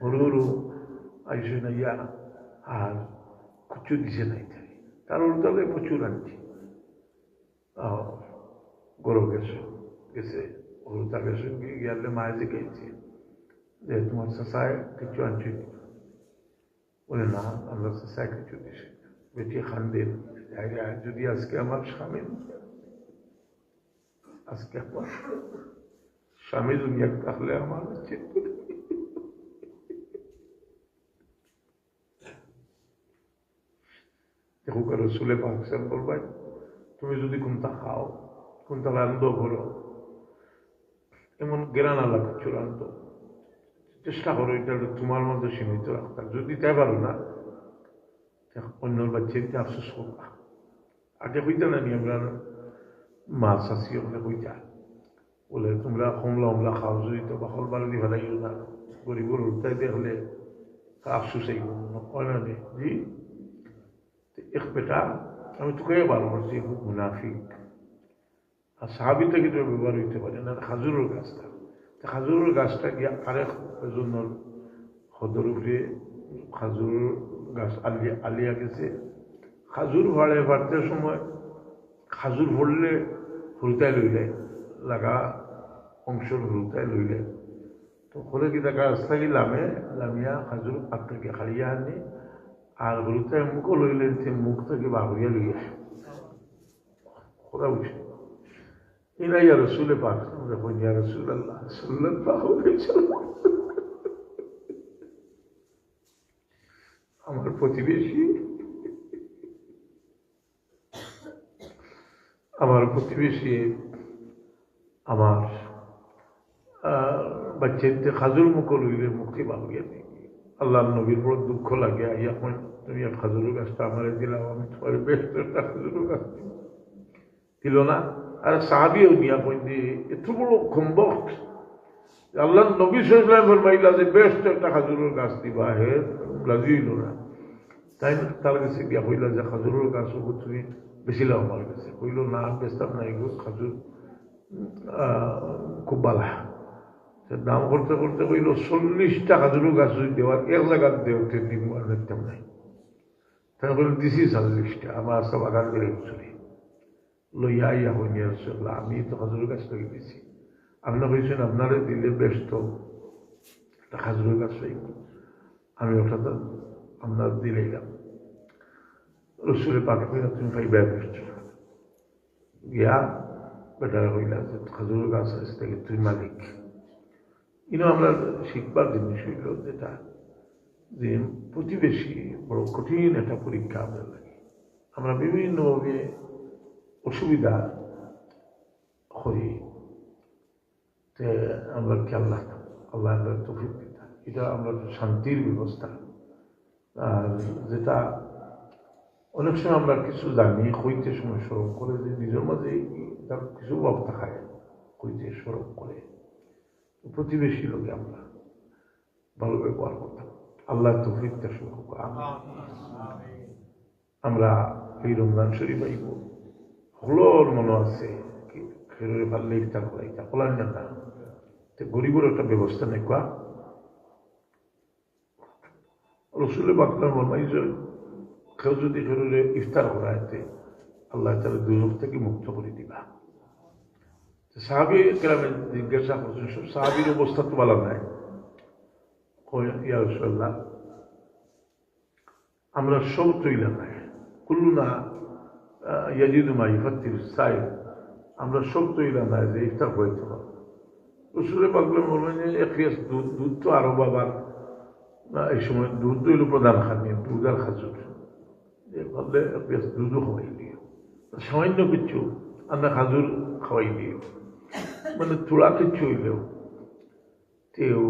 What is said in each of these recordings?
হরু আইসে না ইয়া আর কুচু দিছে নাই তাই তার তলে প্রচুর আনছি গরু গেছে গেছে হরু তাকে সঙ্গে গেলে মায়ে জিজ্ঞাসা যে তোমার চাষায় কিছু আনছি বলে না আমরা চাষায় কিছু দিছি বেটি খান দিন যদি আজকে আমার স্বামী আজকে আমার স্বামী দুনিয়া থাকলে আমার উচিত দেখো কারও পাকসান বলবাই তুমি যদি কোনটা খাও কোনটা রান্ধ করো এমন জ্ঞান আলাপ চূড়ান্ত চেষ্টা করো এটা তোমার মধ্যে সীমিত রাখতাম যদি তাই পারো না অন্য বাচ্চাকে আফসোস করবা আগে হইতে না নি মা শাসি হলে হইতা বলে, তোমরা কমলা অমলা খাও, যদি তো বাকল বাড়ি ফেলাইও না। গরিবর উল্টাই দেখলে আফসোস আইব হয় না জি এক বেটা আমি তোকে বার করছি, খুব মুনাফিক। আর সাহাবি থেকে তো ব্যবহার হইতে পারে না গাছটা। খাজুরের গাছটা গিয়া আরেক এজনের সদর উপরে গাছ গেছে। খাজুর ভাড়ে বাড়তে সময় খাজুর ভরলে হুরুতায় লইলে, লাগা অংশের হুরুতায় লইলে। তো হলে কি দেখা রাস্তা কি লামে, লামিয়া খাজুর পাত্রকে খাড়িয়া আনি আর হুরুতায় মুখও লইলেন সে মুখ থেকে বাহুরিয়া লইয়া ওরা উঠে এরা ইয়া রসুলে পাক যখন ইয়া রসুল আল্লাহ আমার প্রতিবেশী আমার প্রতিবেশী আমার বাচ্চাতে খাজুর মুখ লইলে মুক্তি বাগিয়ে নেই। আল্লাহ নবীর বড় দুঃখ লাগে, আইয়া তুমি এক খাজুর গাছটা আমার দিলাম, আমি তোমার একটা খাজুর গাছ দিল না। আর সাহাবিও নিয়া কইতে এত বড় কম্বক আল্লাহ নবী সাল্লাম ফরমাইলা যে বেস্ট একটা খাজুরের গাছ দিবা, হে রাজি হইল না তাই তার কাছে গিয়া কইলা যে খাজুরের গাছ তুমি বেশি লাভ আমার কাছে। কইল, না, বেচতাম নাই গো খাজুর খুব বালা। দাম করতে করতে কইল চল্লিশটা খাজুরের গাছ যদি দেওয়ার এক জায়গার দেওতে দিব আর দেখতাম নাই। তাই কইল, দিছি চল্লিশটা আমার সব আগান করে চলি। লইয়া ইয়া হইয়া রসুল্লাহ আমি তো খাজুরের গাছ লাগিয়ে দিছি। আপনার কইছেন, আপনারে দিলে ব্যস্ত, একটা খাজুরের গাছ আমি ওটা তো আপনার দিলাইলাম তুমি পাইবা ব্যস্ত গিয়া বেটারা কইলা যে খাজুরের গাছ আছে থেকে তুই মালিক ইনো আমরা শিখবার জিনিস হইল যেটা যে প্রতিবেশী বড় কঠিন একটা পরীক্ষা আমরা লাগে আমরা বিভিন্নভাবে অসুবিধা হই তে আমরা খেয়াল রাখতাম আল্লাহ আমরা তফিক এটা আমরা শান্তির ব্যবস্থা আর যেটা অনেক সময় আমরা কিছু জানি হইতে সময় স্মরণ করে যে নিজের মাঝে তার কিছু ভাব থাকায় হইতে স্মরণ করে। প্রতিবেশী লোকে আমরা ভালো ব্যবহার করতাম। আল্লাহ তো তফিকটা শুরু আমরা এই রমজান শরীফ আইব। হলোর মনে আছে খেরোরে পারলে ইফতার করাইতা কলার না তো। গরিবের একটা ব্যবস্থা নেই, কোয়া। রসুলে বাকলার মনে কেউ যদি খেরোরে ইফতার করাইতে আল্লাহ তালা দুর্যোগ থেকে মুক্ত করে দিবা। সাহাবি গ্রামে জিজ্ঞাসা করছেন, সব সাহাবির অবস্থা তো ভালো নাই? ইয়া আমরা সব তৈলা নাই। কুল্লুনা ইয়াজিদু মা ইফাত্তির সাইড আমরা সব তৈলা নাই যে ইফতার পারব। রসুলে পাকলে বলবেন যে, এক দুধ তো আরও বাবার এই সময় দুধ দইল প্রধান খানি দুধ আর খাজুর যে বললে পিস দুধও খাওয়াই দিয়ে সামান্য কিছু আমরা খাজুর খাওয়াই দিয়ে মানে তোলা কিছু হইলেও তেও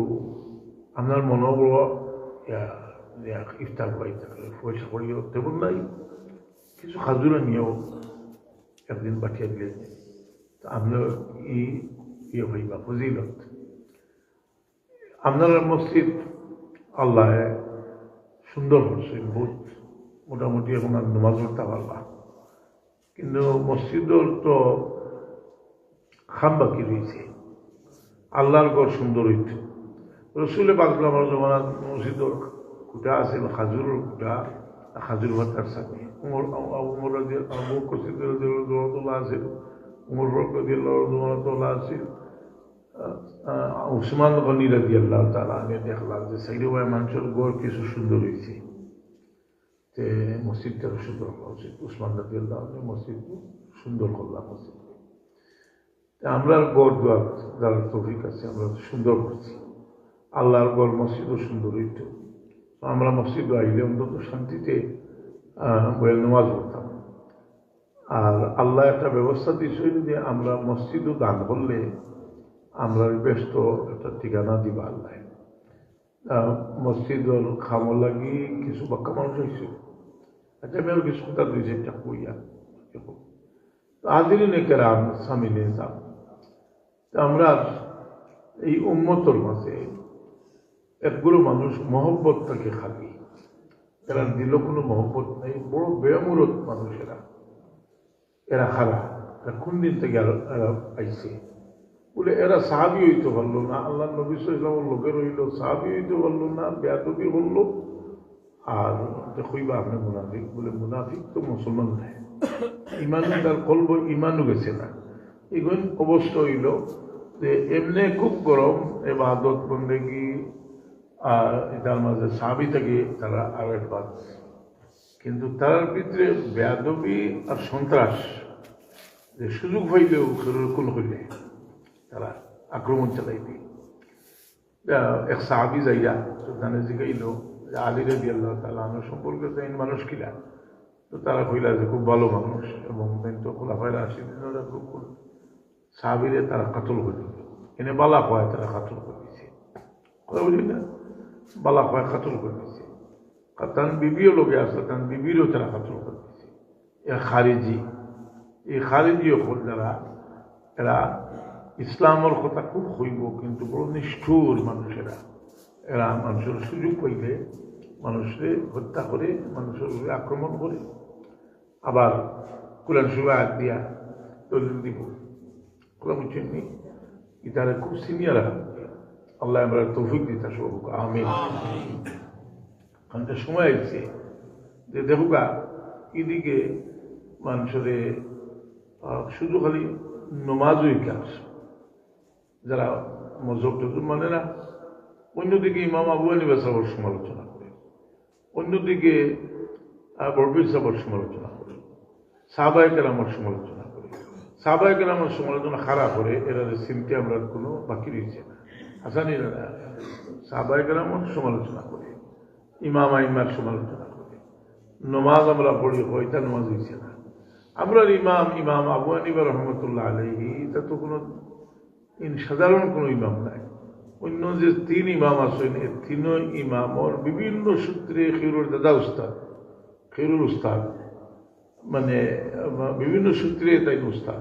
আপনার মনোবল ইফতার হইতে পয়সা করিও তেমন নাই, কিছু খাজুরা নিয়েও একদিন পাঠিয়ে দিলেন। আপনার ই ইয়ে হইবা ফজিলত। আপনার মসজিদ আল্লাহ সুন্দর করছে বহুত মোটামুটি এখন আর নমাজ পড়তে পারবা কিন্তু মসজিদর তো খাম বাকি রয়েছে। আল্লাহর ঘর সুন্দর হইত। রসুলে পাকল আমার জমানাত মসজিদর কুটা আছিল খাজুরের কুটা খাজুর ভাতার সাথে উমর উমর আছিল উমর তোলা আছিল উসমান গনি রাজি আল্লাহ তালা আমি দেখলাম যে সাইড মানুষের গড় কিছু সুন্দর হয়েছে তে মসজিদটা সুন্দর করা উচিত। উসমান রাজি আল্লাহ মসজিদ সুন্দর করলাম মসজিদ আমরা গড় দোয়ার যারা তফিক আছে, আমরা সুন্দর করছি। আল্লাহর গড় মসজিদও সুন্দর হইত আমরা মসজিদ আইলে অন্তত শান্তিতে বইয়ের নামাজ পড়তাম। আর আল্লাহ একটা ব্যবস্থা দিয়েছিল যে আমরা মসজিদও দান করলে আমরা ব্যস্ত একটা ঠিকানা দিবা আল্লাহ। মসজিদর খামো লাগি কিছু বাক্কা মানুষ হয়েছে। আর কিছু কথা দুই চারটা কইয়া আদিল নেকেরাম সামিলে যাব আমরা এই উন্মতর মাঝে একগুলো মানুষ মহব্বত থাকে খালি। এরা দিল কোনো মহব্বত নেই, বড় বেমূরত মানুষেরা এরা। খারাপ এরা কোন দিন থেকে এরা আইছে? বলে, এরা সাহাবি হইতে পারল না, আল্লাহ নবী সাল্লামের লোকের হইল সাহাবি হইতে পারল না, বেয়াদবি হলো আর দেখইবা আপনি মুনাফিক বলে মুনাফিক তো মুসলমান নাই। ইমান তার কলব ইমানও গেছে না। এখন অবস্থা হইল যে এমনি খুব গরম এ এবাদত, বন্দেগি, আর এটার মাঝে সাহাবি থেকে তারা আর একবার কিন্তু তার ভিতরে বেয়াদবি আর সন্ত্রাস, যে সুযোগ হইলেও কোন হইলে তারা আক্রমণ চালাইবে। এক সাহাবি যাইয়া সুলতানে জিগাইল যে আলী রবি আল্লাহ তালা আমার সম্পর্কে তাই মানুষ কিলা? তো তারা কইলা যে খুব ভালো মানুষ এবং তো খোলাফাইরা আসি খুব সাহাবিরে তারা কাতল করে এনে বালা হয় তারা কাতল করে দিছে। কথা বুঝলি না? বালা হয় কাতল করে দিছে। তান বিবিও লোকে আসলে তান বিবিরও তারা কাতল করে দিছে। এ খারিজি। এই খারিজি হল যারা, এরা ইসলামের কথা খুব হইব, কিন্তু বড় নিষ্ঠুর মানুষেরা। এরা মানুষের সুযোগ পাইলে মানুষের হত্যা করে, মানুষের উপরে আক্রমণ করে। আবার কোরআন সুবা হাত দিয়া দলিল দিব। কোরআন বুঝছেননি ইতারা খুব সিনিয়র আল্লাহ আমরা তৌফিক দিতা সব আমিন। কারণ সময় আছে যে দেখুকা এদিকে মানুষের শুধু খালি নমাজই কাজ যারা মজহব টজব মানে না অন্যদিকে ইমাম আবু আনিবা সাহর সমালোচনা করে, অন্যদিকে বরবির সাহর সমালোচনা করে সাহবায়কের আমার সমালোচনা করে। সাহবায়কের আমার সমালোচনা খারাপ করে এরা যে সিমটি আমরা কোনো বাকি রয়েছে না। হাসানি সাহবায়কের আমার সমালোচনা করে, ইমাম আইমার সমালোচনা করে। নমাজ আমরা পড়ি, হয়তা নমাজ হয়েছে না। আমরা ইমাম ইমাম আবু আনিবা রহমতুল্লাহ আলহি এটা তো কোনো সাধারণ কোনো ইমাম নাই। অন্য যে তিন ইমাম আছেন, এই তিন ইমামর বিভিন্ন সূত্রে খেরুর দাদা উস্তাদ, খেরুর উস্তাদ মানে বিভিন্ন সূত্রে তাই উস্তাদ।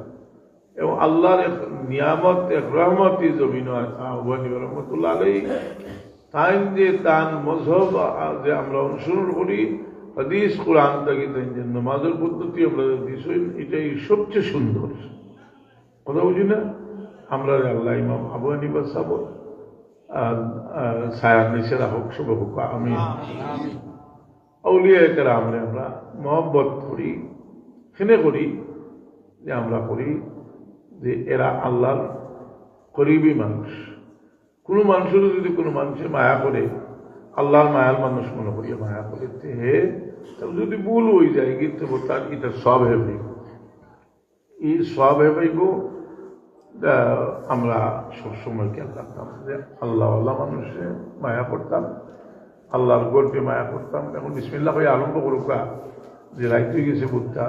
এবং আল্লাহর এক নিয়ামত, এক রহমত জমিন রহমতুল্লাহ আলাই তাই যে তান মজহব যে আমরা অনুসরণ করি, হাদিস, কোরআন থেকে যে নমাজের পদ্ধতি আমরা দিয়েছি এটাই সবচেয়ে সুন্দর। কথা বুঝি না? আমরা আল্লাহ ইমাম আবু হানিফা সাব সায়ার নিচেরা হোক শুভ হোক আমি আউলিয়া এটারা আমরা আমরা মহব্বত করি খেনে করি যে আমরা করি যে এরা আল্লাহর করিবই মানুষ। কোনো মানুষেরও যদি কোনো মানুষে মায়া করে আল্লাহর মায়ার মানুষ মনে করিয়া মায়া করে হে যদি ভুল হয়ে যায় কিন্তু তার এটা সব হে ভাইব এই সব হে ভাইব আমরা সবসময় খেয়াল রাখতাম যে আল্লাহ আল্লাহ মানুষে মায়া করতাম, আল্লাহর গল্পে মায়া করতাম। এখন বিসমিল্লা হয়ে আরম্ভ করুকা যে রাইতে গেছে বুদ্ধা,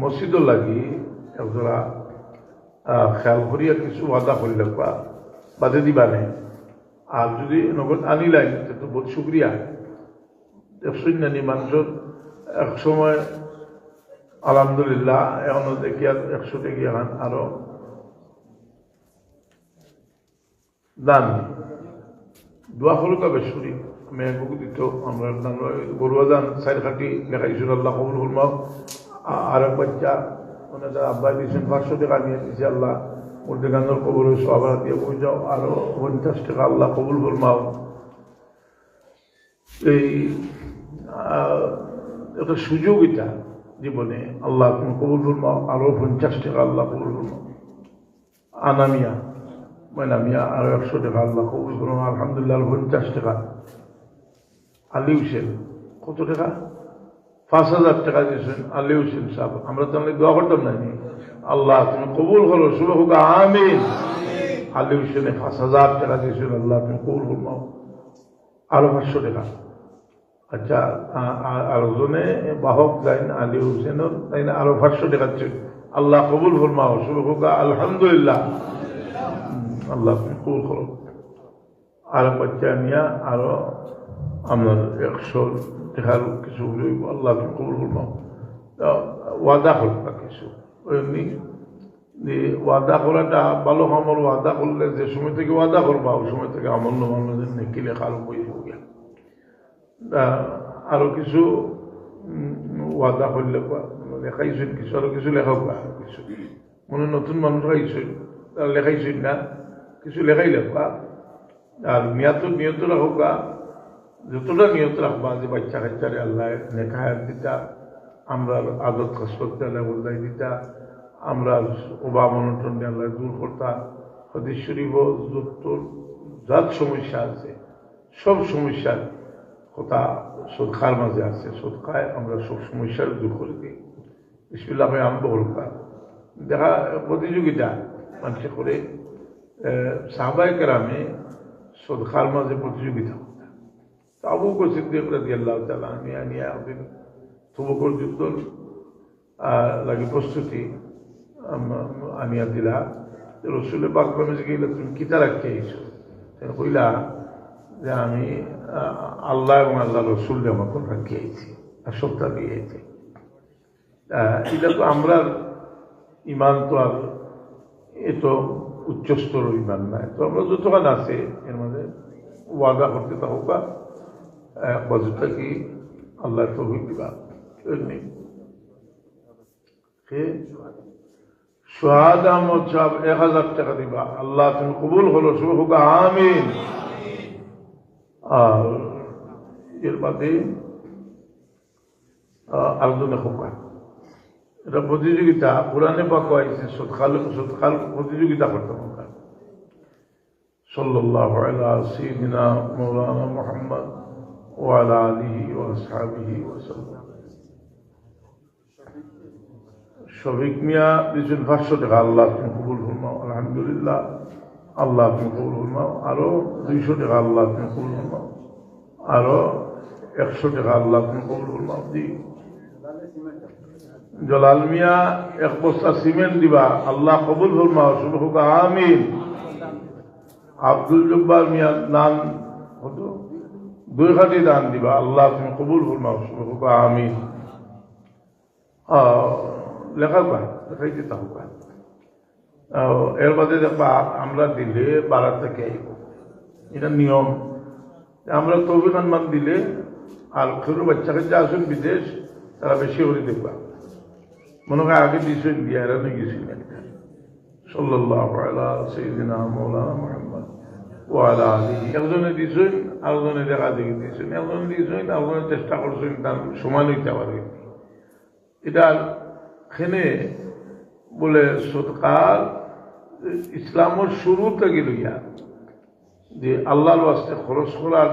মসজিদও লাগি একজোড়া খেয়াল করিয়া কিছু ওয়াদা করলে বা, বাদে দিবা নেই। আর যদি নগদ আনিলাই তো বহুত শুক্রিয়া। শূন্যানি মানুষের এক সময়, আলহামদুলিল্লাহ, এখনও দেখি আর একশো টেকি এখন আরও দান। দোয়া হলুকা বেশুরি আমি একবুক দিত আমরা গরুয়া দান সাইড খাটি লেখাইছিল আল্লাহ কবুল হুলমাও আর এক বাচ্চা মানে তার আব্বাই দিয়েছেন পাঁচশো টাকা নিয়ে দিয়েছে আল্লাহ। মুর্দেগানোর কবর সবার দিয়ে বই যাও আরও পঞ্চাশ টাকা আল্লাহ কবুল ফরমাও এই একটা সুযোগ এটা জীবনে আল্লাহ কবুল ফরমাও আরও পঞ্চাশ টাকা আল্লাহ কবুল ফরমাও আনামিয়া ময়নামিয়া আরও একশো টাকা আল্লাহ কবুল ফরমাও আলহামদুলিল্লাহ পঞ্চাশ টাকা। আলী হোসেন কত টাকা? পাঁচ হাজার টাকা দিয়েছেন আলী হোসেন সাহেব। আমরা তো অনেক দোয়া করতাম না আল্লাহ তুমি কবুল করো শুভ হোক আমিন। আলী হোসেনে পাঁচ হাজার টাকা দিয়েছেন আল্লাহ তুমি কবুল ফরমাও আরও পাঁচশো টাকা। আচ্ছা আ- আ- আরেকজনে বাহক যাইন আলী হোসেনের তাই না আরও পাঁচশো টাকা আল্লাহ কবুল ফরমাও শুভ হোক আলহামদুলিল্লাহ। হুম, আল্লাহ তুমি কবুল করো আরও বাচ্চা নিয়ে আরও আমার একশো টাকার কিছু আল্লাহ তুমি কবুল করব ওয়াদা করবা কিছু। যে ওয়াদা করাটা ভালো আমল ওয়াদা করলে যে সময় থেকে ওয়াদা করবা, ওই সময় থেকে আমল নমানোদের নেকি লেখা আরও বই গিয়া আরও কিছু ওয়াদা করলে লেখাইছেন কিছু, আরও কিছু লেখা কিছু। মনে নতুন মানুষ আইছেন তারা লেখাইছেন না। কিছু লেখাই লেখা আর নিয়ত নিয়ত রাখবা যতটা নিয়ত রাখবা যে বাচ্চা কাচ্চারে আল্লাহ নেখায়াত দিতা, আমরা আদত খসরত আল্লাহ বললাই দিতা, আমরা অভাব অনটন আল্লাহ দূর করতা, হদিস শরীফ যত যাত সমস্যা আছে, সব সমস্যার কথা সদকার মাঝে আছে সদকায় আমরা সব সমস্যার দূর করে দিই। বিসমিল্লাহ আরম্ভ করবা দেখা, প্রতিযোগিতা, মানুষে করে সাহবাই কেরামে সদকার মাঝে প্রতিযোগিতা হতো। আবু সিদ্দিক রাদিয়াল্লাহু তাআলা নিয়া নিয়া ওদিন তবুকর যুদ্ধ আহ, লাগি প্রস্তুতি আম- আনিয়া দিলা রসুলে যে গেলে তুমি কিতা রাখতে আইছো কইলা যে আমি আল্লাহ এবং আল্লাহ রসুল আমাকে রাখি আইছি আর সপ্তাহ দিয়ে আইছি এটা তো আমরা ইমান তো আর এ তো উচ্চস্তর ইমান নাই। তো আমরা যতক্ষণ আছে, এর মধ্যে ওয়াদা করতে থাকুকা বাজুটা কি আল্লাহ তৌফিক দিবা। এক হাজার টাকা দিবা। আল্লাহ তুমি কবুল হলো শুভ হোক, আমিন। আর এর বাদে আরেকজনে হোকা এটা প্রতিযোগিতা পুরানে বা কয়েছে সৎকাল সৎকাল প্রতিযোগিতা করতাম আমরা সাল্লাল্লাহু আলা সাইয়্যিদিনা মাওলানা মুহাম্মদ ওয়া আলা আলিহি ওয়া আসহাবিহি ওয়া শফিক মিয়া দিয়েছেন পাঁচশো টাকা। আল্লাহ তুমি কবুল ফরমাও আলহামদুলিল্লাহ। আল্লাহ তুমি কবুল ফরমাও আরও দুইশো টাকা আল্লাহ তুমি কবুল ফরমাও আরও একশো টাকা আল্লাহ তুমি কবুল ফরমাও দি জলাল মিয়া এক বস্তা সিমেন্ট দিবা আল্লাহ কবুল ফরমাও শুভ আমিন। আব্দুল জব্বার মিয়া নান হতো দুই খাটি দান দিবা আল্লাহ তুমি কবুল ফরমাও শুভ আমিন। লেখা কয় লেখাই দিতে হবে আহ, এর বাদে দেখবা আমরা দিলে বাড়া থেকে আইব। এটা নিয়ম। আমরা তহবিল মান দিলে আর সরু বাচ্চা কাচ্চা আসুন বিদেশ তারা বেশি করে দেখবা। মনে হয় আগে এরা নিয়ে গেছিলেন দিয়েছেন আরেকজনে দেখা চেষ্টা এটার খেনে ইসলামের শুরু থেকে লইয়া যে আল্লাহর বাস্তে খরচ করার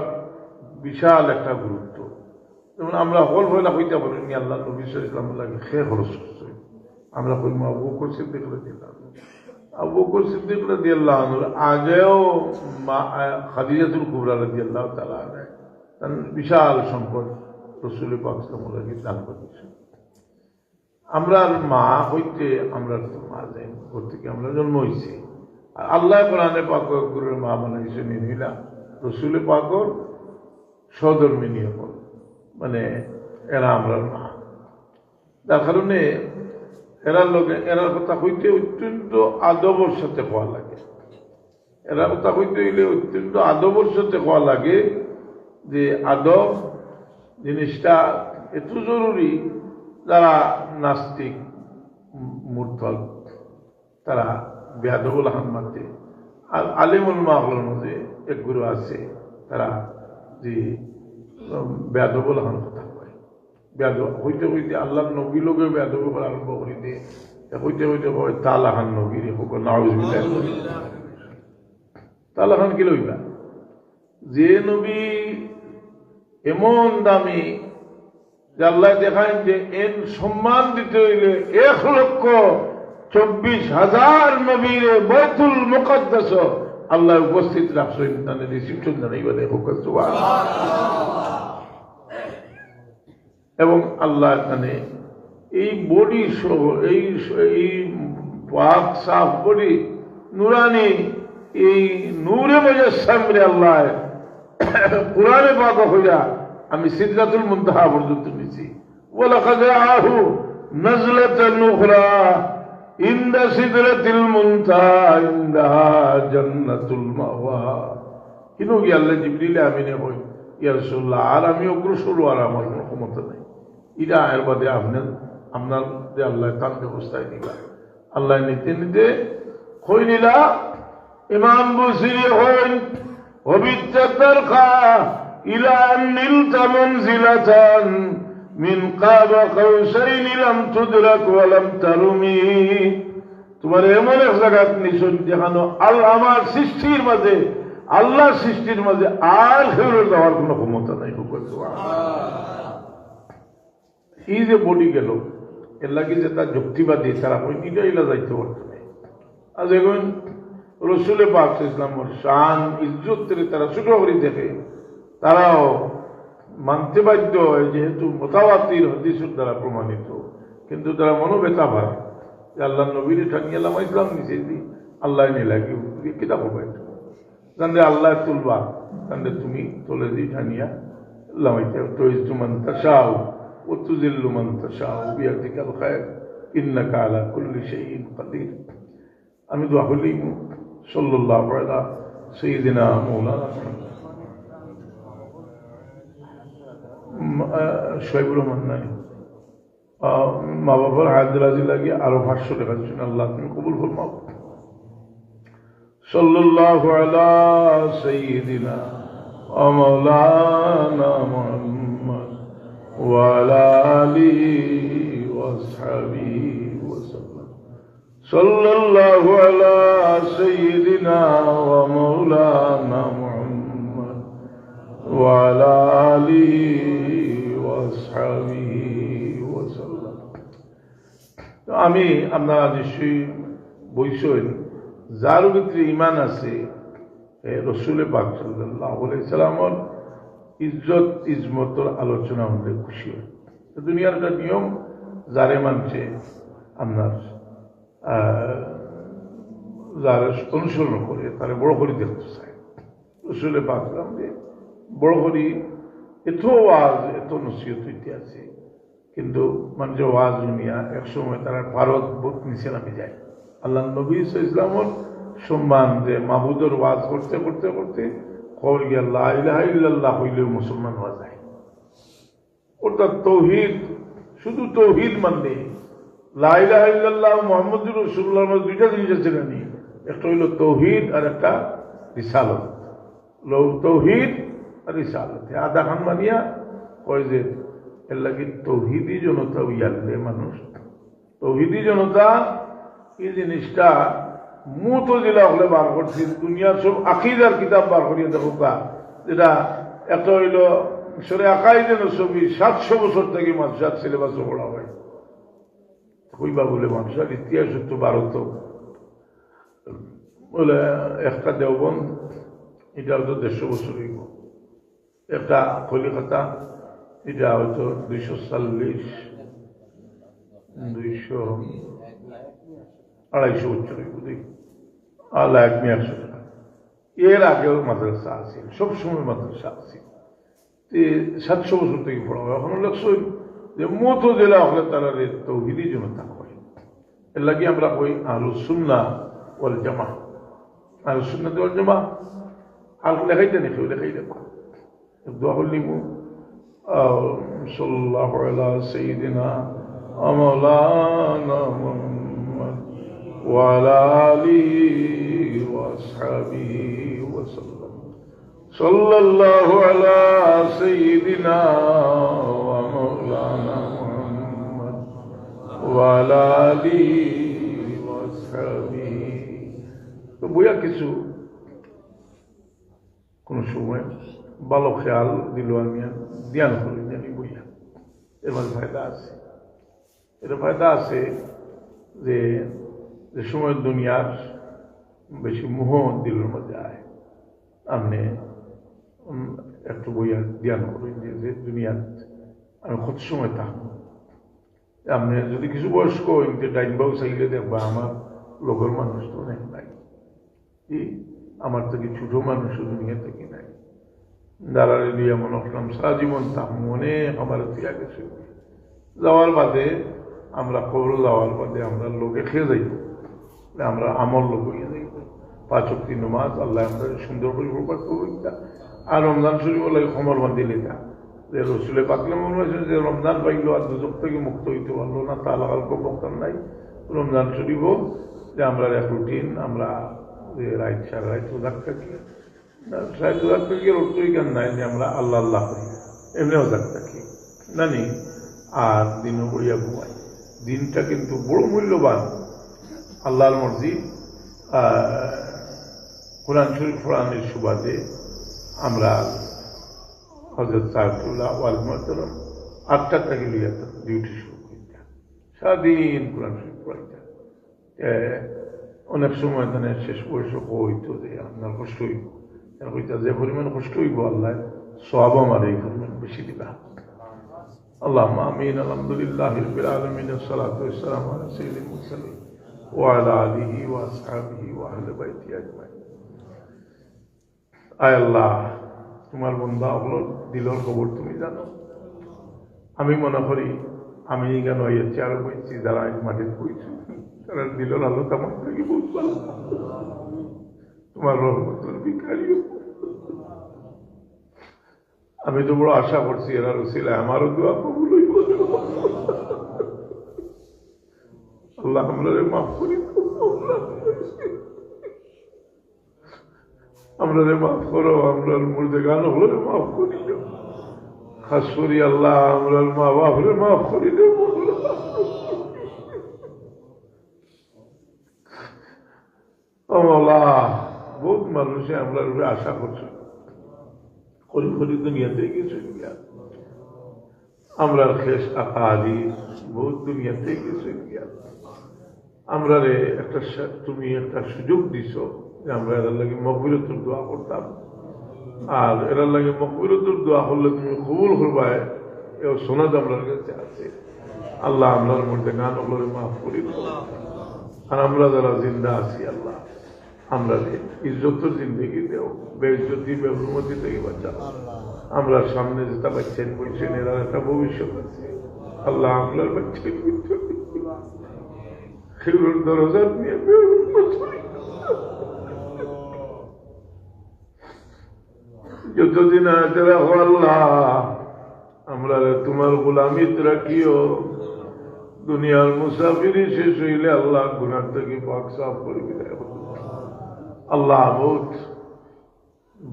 বিশাল একটা গুরুত্ব। যেমন আমরা হল হইলা হইতে পারি আল্লাহ ইসলাম সে খরচ করছে। আমরা কইম আবু বকর সিদ্দিক রাদিয়াল্লাহু। আবু বকর সিদ্দিক রাদিয়াল্লাহু আনহু আগেও খাদিজাতুল কুবরা তাআলা আনহা, তার বিশাল সম্পদ রসুল পাক সাল্লাল্লাহু আলাইহি দান করেছে আমরা মা হইতে আমরা তো মা যাই ঘর থেকে আমরা জন্ম হয়েছি আর আল্লাহ কোরআনে পাক গুরুর মা বানাইছে নিলা রসুলে পাকর সধর্মিনী হল মানে এরা আমরা মা। তার কারণে এরার লোকে এরার কথা হইতে অত্যন্ত আদবর সাথে হওয়া লাগে। এরা কথা হইতে হইলে অত্যন্ত আদবর সাথে হওয়া লাগে যে আদব জিনিসটা এত জরুরি যারা নাস্তিক মূর্ধল তারা বেয়াদবুল আহমদে আর আলিমুল মাহলের মধ্যে এক গুরু আছে, তারা যে বেয়াদবুল আহমদ হইতে হইতে আল্লাহ নবী লোকে বেয়াদব করে আরম্ভ করে দিয়ে, হইতে হইতে কয়, তালাহান নবীর হোক নাউজ তালাহান কি লইবা? যে নবী এমন দামি যে আল্লাহ দেখায় যে এর সম্মান দিতে হইলে এক লক্ষ চব্বিশ হাজার নবীর বৈতুল মুকদ্দাস আল্লাহ উপস্থিত রাখছেন, তাহলে রিসিপশন জানাইবা দেখো এবং আল্লাহ এখানে এই বডি সহ, এই পাক সাফ বডি নুরানি, এই নূরে মজার সামনে আল্লাহ কোরআনে পাক হইয়া আমি সিদ্ধাতুল মুন্তাহা পর্যন্ত নিছি আল্লাহ আমি অগ্রসর আর আমার কোনো ক্ষমতা ইরা আয়ের বাদে আপনার আপনার যে আল্লাহ তার ব্যবস্থায় দিবা আল্লাহ নিতে নিতে খই নিলা ইমাম বসিরে হইন অবিচ্ছেদার খা ইলা নীল জিলা জিলাতান, মিন কাব কৌশাই নিলাম তুদরাক ওয়ালাম তারুমি। তোমার এমন এক জায়গাত নিশন যেখানে আল্লাহ আমার সৃষ্টির মাঝে আল্লাহ সৃষ্টির মাঝে আর ফেরত যাওয়ার কোনো ক্ষমতা নাই হুকুম এই যে বডি গেল, এর লাগে যে তার যুক্তিবাদী তারা ওই নিজে ইলা যাইতে পারতো না আজ এখন রসুলে পাক ইসলামর শান, ইজ্জত তারা ছোট করে দেখে। তারাও মানতে বাধ্য হয়, যেহেতু মোতাবাতির হদিসের দ্বারা প্রমাণিত। কিন্তু তারা মনো মনোবেতা ভাই যে আল্লাহ নবীর ঠানিয়ে আল্লাহ ইসলাম নিচে দি আল্লাহ নিলাগি কিতা হবে জানলে আল্লাহ তুলবা, জানলে তুমি তোলে দি ঠানিয়া লামাইতে তো ইজুমান তাসাও ও তুজিল্লু মান তাসাও বিয়াদিকাল খায়র ইন্নাকা আলা কুল্লি শাইইন কাদির আমি দোয়া হলি সাল্লাল্লাহু আলা সাইয়্যিদিনা মাওলানা শোয়েবুর রহমান নাই মা বাবার হায়দ্রাজি লাগিয়ে আরো ভাষ্য লেখা দিচ্ছেন আল্লাহ তুমি কবুল ফরমাও সাল্লাল্লাহু আলা সাইয়্যিদিনা ومولانا محمد وعلى آله وأصحابه وسلم صلى الله على سيدنا ومولانا محمد وعلى آله وأصحابه وسلم আমি আপনারা নিশ্চয়ই বইসেন যার ভিতরে ইমান আছে রসুলে পাক সাল্লাহ সাল্লামর ইজ্জত, ইজমতর আলোচনা হলে খুশি হয়। দুনিয়ার একটা নিয়ম যারে মানছে আপনার যারা অনুসরণ করে তারা বড় করে দেখতে চায়। রসুলে পাক যে বড় করি, এত ওয়াজ, এত নসিহত হইতে আছে। কিন্তু মানুষের ওয়াজ দুনিয়া একসময় তারা ভারত বোধ নিচে নামে যায়। আল্লাহ নবী ইসলামর সম্মান যে মাহবুদর ওয়াজ করতে করতে করতে ইল্লাল্লাহ হইলেও মুসলমান হওয়া যায়। অর্থাৎ তৌহিদ, শুধু তৌহিদ মানলে। লাইলাহ ইল্লাল্লাহ মোহাম্মদ রসুল্লাহর মধ্যে দুইটা জিনিস আছে না একটা হইল তৌহিদ আর একটা রিসালত। তৌহিদ আর রিসালত। আদা খান মানিয়া কয় যে, এর লাগে তৌহিদি জনতা উইয়ালে মানুষ। তৌহিদি জনতা এই জিনিসটা মুতো দিলা হলে বার করছি, দুনিয়ার সব আকিদার কিতাব বার করিয়ে দেখো কা যেটা একটা হইল সরে আকাইদের ছবি, সাতশো বছর থেকে মানুষের সিলেবাসও পড়া হয়। বলে ইতিহাস তো ভারত বলে, একটা দেওবন এটা হয়তো দেড়শো বছর একটা কলিকাতা, এটা হয়তো দুইশো চল্লিশ, দুইশো আড়াইশো বছর হইব দেখি আল্লাহ এক একশো টাকা এর আগেও মাদ্রাসা আছে সবসময় মাদ্রাসা আছে সাতশো বছর থেকে পড়া হয় এখন লেখছো যে মতো জেলা হলে তারা তৌহিদি জনতা হয় এর লাগে আমরা কই আলুসুন্না ওয়াল জামা আলুসুন্না ওয়াল জামা আর লেখাইতে নাকি লেখাই দেখো দোয়া হলি মু সাল্লাল্লাহু আলা সাইয়্যিদিনা ومولانا محمد وعلى آله وأصحابه وسلم صلى الله على سيدنا ومولانا محمد وعلى آله وأصحابه তো বইয়া কিছু কোন সময় ভালো খেয়াল দিল আমি আর ধ্যান করি জানি বইয়া এর মধ্যে ফায়দা আছে এটা ফায়দা আছে যে যে সময় দুনিয়ার বেশি মোহ দিলের মধ্যে আয়। আপনি একটু বইয়া ধ্যান করেন যে দুনিয়ার আমি কত সময় থাকব। আপনি যদি কিছু বয়স্ক হইন যে ডাইনবাবু চাইলে দেখবা আমার লোকের মানুষ তো অনেক নাই। কি? আমার থেকে ছোট মানুষ দুনিয়া থেকে নাই। দালালি দিয়ে মনে করলাম, সারা জীবন তাম অনেক আমার তিয়া গেছে যাওয়ার বাদে আমরা খবর যাওয়ার বাদে আমরা লোকে খেয়ে যাইব। আমরা আমল হইয়া যাইব পাঁচ অক্টি নমাজ, আল্লাহ আমরা সুন্দর করে প্রকাশ করব আর রমজান শরীফ লাগে খমর বান্ধিলে তা যে রসুলে পাকলে মনে হয়েছে যে রমজান পাইলো আর দুজক থেকে মুক্ত হইতে পারল না, তা লাগাল বক্তার নাই। রমজান শরীফ হোক, যে আমরা এক রুটিন, আমরা রাইট সার রাইট রোজাক থাকি। রাইট রোজাক থাকি অর্থ জ্ঞান নাই যে আমরা আল্লাহ আল্লাহ করি। এমনি ওজাক থাকি। জানি আর দিনও বড়িয়া ঘুমাই। দিনটা কিন্তু বড় মূল্যবান। আল্লাহর মর্জি কোরআন শরীফ, কোরআনের সুবাদে আমরা হজরত সাহেবুল্লাহ আলমতরম আটটা থেকে লিয়ে ডিউটি শুরু করিতাম। সারাদিন কোরআন শরীফ পড়াইতাম। অনেক সময় এখানে শেষ বয়সক হইতো যে, আপনার কষ্ট হইব। হইতা যে পরিমাণ কষ্ট হইব আল্লাহ সব আমার এই পরিমাণ বেশি দিবা। আল্লাহ আমিন, আলহামদুলিল্লাহ হিরবির আলমিন সালাত সালাম আলাইকুম وعلى اله واصحابه واهل بيته اجمعين আয় আল্লাহ তোমার বন্ধা হলো দিলর খবর তুমি জানো আমি মনে করি আমি কেন এই চেয়ার বইছি যারা এই মাটিতে বইছি তারা দিলর আলো আমার থেকে বুঝবা তোমার রহমতের ভিখারিও আমি তো বড় আশা করছি এরা রসিলা আমারও দোয়া কবুল হইব আল্লাহ আমরা মাফ করি, আমরা রে মাফ করো আমরা মুর্দে গান হলো রে মাফ করি খাস করি আল্লাহ আমরা মা বাপ রে মাফ করি মাওলা, বহুত মানুষে আমরা উপরে আশা করছে। করি করি দুনিয়াতে গেছে। গিয়া আমরা শেষ আকা আদি বহুত দুনিয়াতে গেছে। গিয়া আমরা রে একটা তুমি একটা সুযোগ দিছ যে আমরা এরার লাগে মকবিরতুর দোয়া করতাম। আর এরার লাগে মকবিরতুর দোয়া করলে তুমি কবুল করবায় এও সোনাদ আমরার কাছে আছে। আল্লাহ আমরার মধ্যে গান হলো মাফ করি। আর আমরা যারা জিন্দা আছি, আল্লাহ, আমরা রে ইজ্জতের জিন্দগি দেও, বেইজ্জতি, বেহরমতি থেকে বাঁচা আমরা সামনে যেটা বাচ্চেন বলছেন এরা একটা ভবিষ্যৎ আছে। আল্লাহ আমরার বাচ্চেন খেলুর দরজা নিয়ে যতদিন আছে রাখো আল্লাহ আমরা তোমার গোলামিত রাখিও দুনিয়ার মুসাফিরি শেষ হইলে আল্লাহ গুনার থেকে পাক সাফ করে বিদায় করো। আল্লাহ বহুত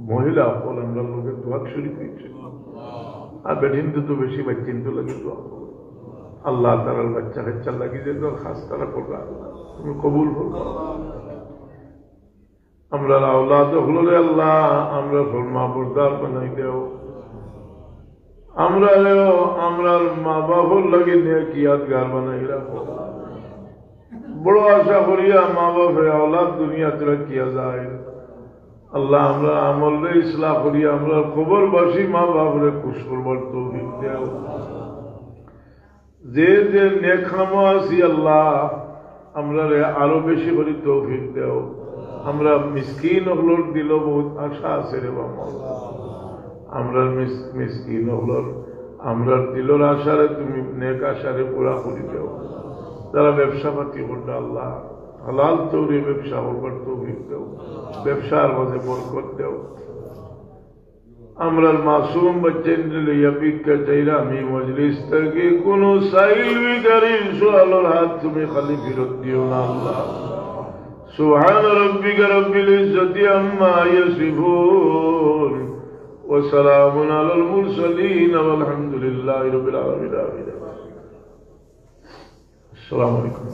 মহিলা হল আমরা লোকের দোয়া শুরু করেছি আর বেঠিন তো বেশি বাচ্চিন তো লাগে দোয়া। আল্লাহ তারার বাচ্চা কাচ্চা লাগি যে তোর খাস তারা করবা তুমি কবুল করব আমরা আওলাদ হলো আল্লাহ, আমরা ফরমা বরদার বানাই দেও। আমরা রেও আমরা মা বাবুর লাগে কি ইয়াদগার বানাই রাখো বড় আশা করিয়া মা বাপে আওলাদ দুনিয়া তোরা কিয়া যায়। আল্লাহ, আমরা আমল রে ইসলাহ করিয়া আমরা খবর বাসি মা বাপরে খুশ করবার তৌফিক দেও। যে যে নেখামো আছি আল্লাহ, আমরা আরও বেশি করে তৌফিক দেও। আমরা মিসকিন হলোর দিল বহুত আশা আছে রে বাবা আমরা মিস- মিসকিন হলোর আমরা দিলর আশারে তুমি নেক আশারে পুরা করি দেও। যারা ব্যবসা পাতি করবে আল্লাহ, হালাল তৌরি ব্যবসা করবার তৌফিক দেও। ব্যবসার মাঝে বরকত দেও। امر المعصوم بچے دل یقین کا چہرہ می مجلس تر کے کنو سائل بھی کریں سوال اور ہاتھ تمہیں خالی بھی رکھ دیو نا اللہ۔ سبحان ربی کا رب العزت اما یسفون وسلام علی المرسلین والحمد رب العالمین۔ السلام علیکم۔